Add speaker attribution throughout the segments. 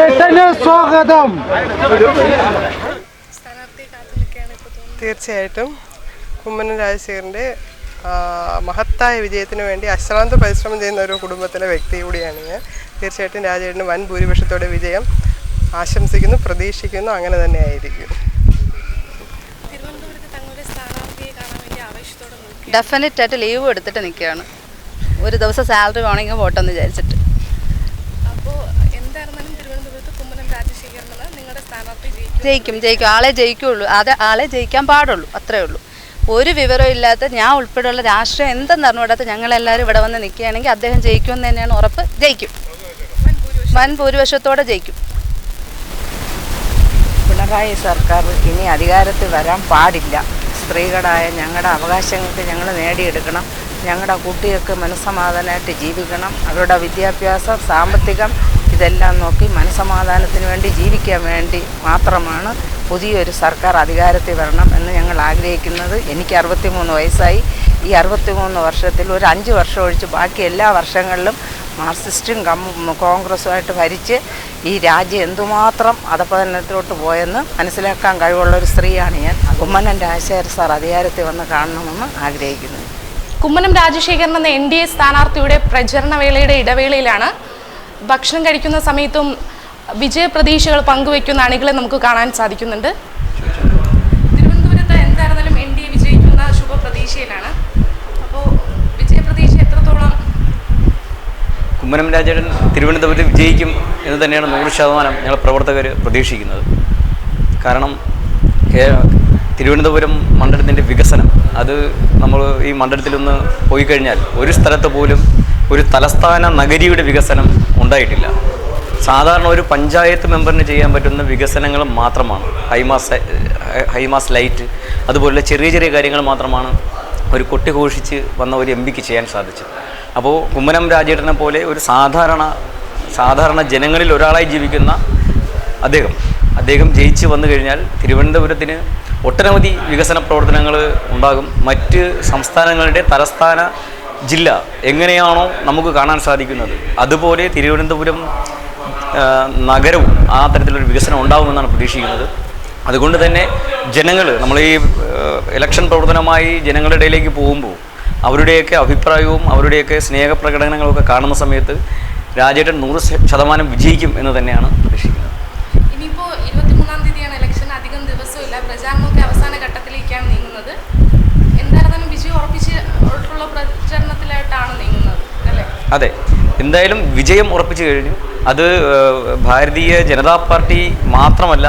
Speaker 1: സ്വാഗതം
Speaker 2: തീർച്ചയായിട്ടും കുമ്മനം രാജശേഖരന്റെ മഹത്തായ വിജയത്തിന് വേണ്ടി അശ്രാന്ത പരിശ്രമം ചെയ്യുന്ന ഒരു കുടുംബത്തിലെ വ്യക്തി കൂടിയാണ് ഞാൻ. തീർച്ചയായിട്ടും രാജേട്ടന് വൻ ഭൂരിപക്ഷത്തോടെ വിജയം ആശംസിക്കുന്നു പ്രതീക്ഷിക്കുന്നു അങ്ങനെ തന്നെ ആയിരിക്കും
Speaker 3: ഡെഫിനറ്റ് ആയിട്ട് ലീവ് എടുത്തിട്ട് നിൽക്കുകയാണ്. ഒരു ദിവസം സാലറി വേണമെങ്കിൽ പോട്ടെന്ന് വിചാരിച്ചിട്ട്
Speaker 4: അപ്പോൾ എന്തായിരുന്നാലും തിരുവനന്തപുരത്ത് കുമ്മനം രാജശേഖരനാണ് നിങ്ങളുടെ സ്ഥാനാർത്ഥി ജയിക്കും
Speaker 3: ജയിക്കും. ആളെ ജയിക്കുള്ളൂ. അത് ആളെ ജയിക്കാൻ പാടുള്ളൂ. അത്രേ ഉള്ളൂ. ഒരു വിവരവും ഇല്ലാത്ത ഞാൻ ഉൾപ്പെടെയുള്ള രാഷ്ട്രീയം എന്തെന്ന് അറിഞ്ഞുകൂടാത്ത ഞങ്ങളെല്ലാവരും ഇവിടെ വന്ന് നിൽക്കുകയാണെങ്കിൽ അദ്ദേഹം ജയിക്കുമെന്ന് തന്നെയാണ് ഉറപ്പ്. ജയിക്കും.
Speaker 4: വൻ
Speaker 3: ഭൂരിപക്ഷത്തോടെ ജയിക്കും.
Speaker 5: പിണറായി സർക്കാർ ഇനി അധികാരത്തിൽ വരാൻ പാടില്ല. സ്ത്രീകളായ ഞങ്ങളുടെ അവകാശങ്ങൾക്ക് ഞങ്ങൾ നേടിയെടുക്കണം. ഞങ്ങളുടെ കുട്ടികൾക്ക് മനസ്സമാധാനമായിട്ട് ജീവിക്കണം. അവരുടെ വിദ്യാഭ്യാസം സാമ്പത്തികം ഇതെല്ലാം നോക്കി മനസ്സമാധാനത്തിന് വേണ്ടി ജീവിക്കാൻ വേണ്ടി മാത്രമാണ് പുതിയൊരു സർക്കാർ അധികാരത്തിൽ വരണം എന്ന് ഞങ്ങൾ ആഗ്രഹിക്കുന്നത്. എനിക്ക് അറുപത്തിമൂന്ന് വയസ്സായി. ഈ അറുപത്തിമൂന്ന് വർഷത്തിൽ ഒരു അഞ്ച് വർഷം ഒഴിച്ച് ബാക്കി എല്ലാ വർഷങ്ങളിലും മാർക്സിസ്റ്റും കോൺഗ്രസുമായിട്ട് ഭരിച്ച് ഈ രാജ്യം എന്തുമാത്രം അധപതനത്തിലോട്ട് പോയെന്ന് മനസ്സിലാക്കാൻ കഴിവുള്ള ഒരു സ്ത്രീയാണ് ഞാൻ. കുമ്മനം രാജശേഖര സാർ അധികാരത്തിൽ വന്ന് കാണണമെന്ന് ആഗ്രഹിക്കുന്നു.
Speaker 4: കുമ്മനം രാജശേഖരൻ എന്ന എൻ ഡി എ സ്ഥാനാർത്ഥിയുടെ പ്രചരണ വേളയുടെ ഇടവേളയിലാണ് ഭക്ഷണം കഴിക്കുന്ന സമയത്തും വിജയപ്രതീക്ഷകൾ പങ്കുവെക്കുന്ന അണികളെ നമുക്ക് കാണാൻ സാധിക്കുന്നുണ്ട്. തിരുവനന്തപുരത്ത് എന്തായിരുന്നാലും എൻ ഡി എ വിജയിക്കുന്ന ശുഭപ്രതീക്ഷയിലാണ്. അപ്പോൾ വിജയപ്രതീക്ഷ എത്രത്തോളം?
Speaker 6: കുമ്മനം രാജേട്ടൻ തിരുവനന്തപുരത്ത് വിജയിക്കും എന്ന് തന്നെയാണ് നൂറ് ശതമാനം ഞങ്ങൾ പ്രവർത്തകർ പ്രതീക്ഷിക്കുന്നത്. കാരണം തിരുവനന്തപുരം മണ്ഡലത്തിന്റെ വികസനം. അത് നമ്മൾ ഈ മണ്ഡലത്തിലൊന്ന് പോയി കഴിഞ്ഞാൽ ഒരു സ്ഥലത്ത് പോലും ഒരു തലസ്ഥാന നഗരിയുടെ വികസനം ഉണ്ടായിട്ടില്ല. സാധാരണ ഒരു പഞ്ചായത്ത് മെമ്പറിന് ചെയ്യാൻ പറ്റുന്ന വികസനങ്ങൾ മാത്രമാണ്. ഹൈമാസ് ഹൈമാസ് ലൈറ്റ് അതുപോലുള്ള ചെറിയ ചെറിയ കാര്യങ്ങൾ മാത്രമാണ് ഒരു കൊട്ടി ഘോഷിച്ച് വന്ന ഒരു എം പിക്ക് ചെയ്യാൻ സാധിച്ചത്. അപ്പോൾ കുമ്മനം രാജേട്ടനെ പോലെ ഒരു സാധാരണ സാധാരണ ജനങ്ങളിൽ ഒരാളായി ജീവിക്കുന്ന അദ്ദേഹം അദ്ദേഹം ജയിച്ച് വന്നു കഴിഞ്ഞാൽ തിരുവനന്തപുരത്തിന് ഒട്ടനവധി വികസന പ്രവർത്തനങ്ങൾ ഉണ്ടാകും. മറ്റ് സംസ്ഥാനങ്ങളുടെ തലസ്ഥാന ജില്ല എങ്ങനെയാണോ നമുക്ക് കാണാൻ സാധിക്കുന്നത്. അതുപോലെ തിരുവനന്തപുരം നഗരവും ആ തരത്തിലൊരു വികസനം ഉണ്ടാകുമെന്നാണ് പ്രതീക്ഷിക്കുന്നത്. അതുകൊണ്ട് തന്നെ ജനങ്ങൾ നമ്മൾ ഈ ഇലക്ഷൻ പ്രവർത്തനമായി ജനങ്ങളുടെ ഇടയിലേക്ക് പോകുമ്പോൾ അവരുടെയൊക്കെ അഭിപ്രായവും അവരുടെയൊക്കെ സ്നേഹപ്രകടനങ്ങളൊക്കെ കാണുന്ന സമയത്ത് രാജേട്ടൻ നൂറ് ശതമാനം വിജയിക്കും എന്ന് തന്നെയാണ് പ്രതീക്ഷിക്കുന്നത്.
Speaker 4: പ്രചാരണമൊക്കെ അവസാന ഘട്ടത്തിലേക്കാണ് നീങ്ങുന്നത്. എന്തായിരുന്നാലും വിജയം ഉറപ്പിച്ച് ഉള്ള പ്രചരണത്തിലായിട്ടാണ് നീങ്ങുന്നത് അല്ലേ?
Speaker 6: അതെ. എന്തായാലും വിജയം ഉറപ്പിച്ചു കഴിഞ്ഞു. അത് ഭാരതീയ ജനതാ പാർട്ടി മാത്രമല്ല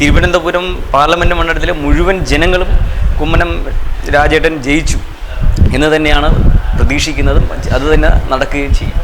Speaker 6: തിരുവനന്തപുരം പാർലമെന്റ് മണ്ഡലത്തിലെ മുഴുവൻ ജനങ്ങളും കുമ്മനം രാജേട്ടൻ ജയിച്ചു എന്ന് തന്നെയാണ് പ്രതീക്ഷിക്കുന്നതും. അത് തന്നെ നടക്കുകയും ചെയ്യും